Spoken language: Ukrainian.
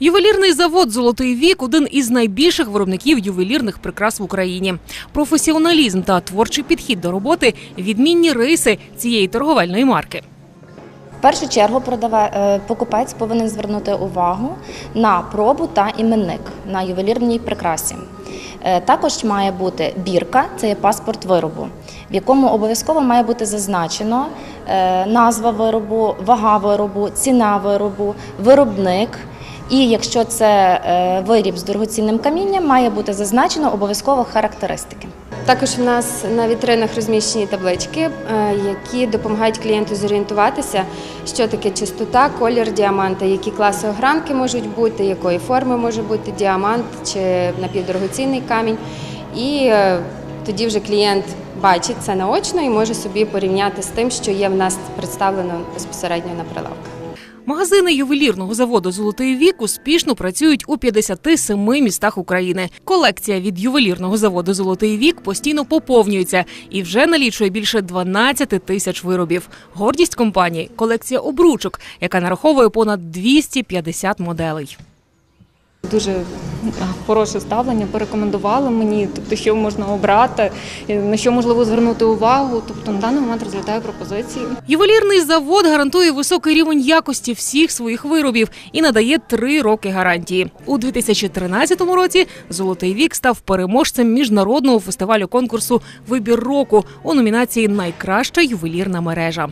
Ювелірний завод Золотий вік один із найбільших виробників ювелірних прикрас в Україні. Професіоналізм та творчий підхід до роботи відмінні риси цієї торговельної марки. В першу чергу продава- е, покупець повинен звернути увагу на пробу та іменник на ювелірній прикрасі. Е, Також має бути бірка, це є паспорт виробу, в якому обов'язково має бути зазначено е, назва виробу, вага виробу, ціна виробу, виробник. І якщо це е, виріб з дорогоцінним камінням, має бути зазначено обов'язково характеристики. Також в нас на вітринах розміщені таблички, е, які допомагають клієнту зорієнтуватися, що таке чистота, колір діаманта, які класи огранки можуть бути, якої форми може бути діамант чи напівдорогоцінний камінь. І е, тоді вже клієнт бачить це наочно і може собі порівняти з тим, що є в нас представлено безпосередньо на прилавках. Магазини ювелірного заводу Золотий вік успішно працюють у 57 містах України. Колекція від ювелірного заводу Золотий вік постійно поповнюється і вже налічує більше 12 тисяч виробів. Гордість компанії колекція обручок, яка нараховує понад 250 моделей. Дуже хороше ставлення, порекомендували мені, тобто, що можна обрати, на що можливо звернути увагу. Тобто на даний момент розглядаю пропозиції. Ювелірний завод гарантує високий рівень якості всіх своїх виробів і надає три роки гарантії. У 2013 році Золотий вік став переможцем міжнародного фестивалю конкурсу Вибір року у номінації Найкраща ювелірна мережа.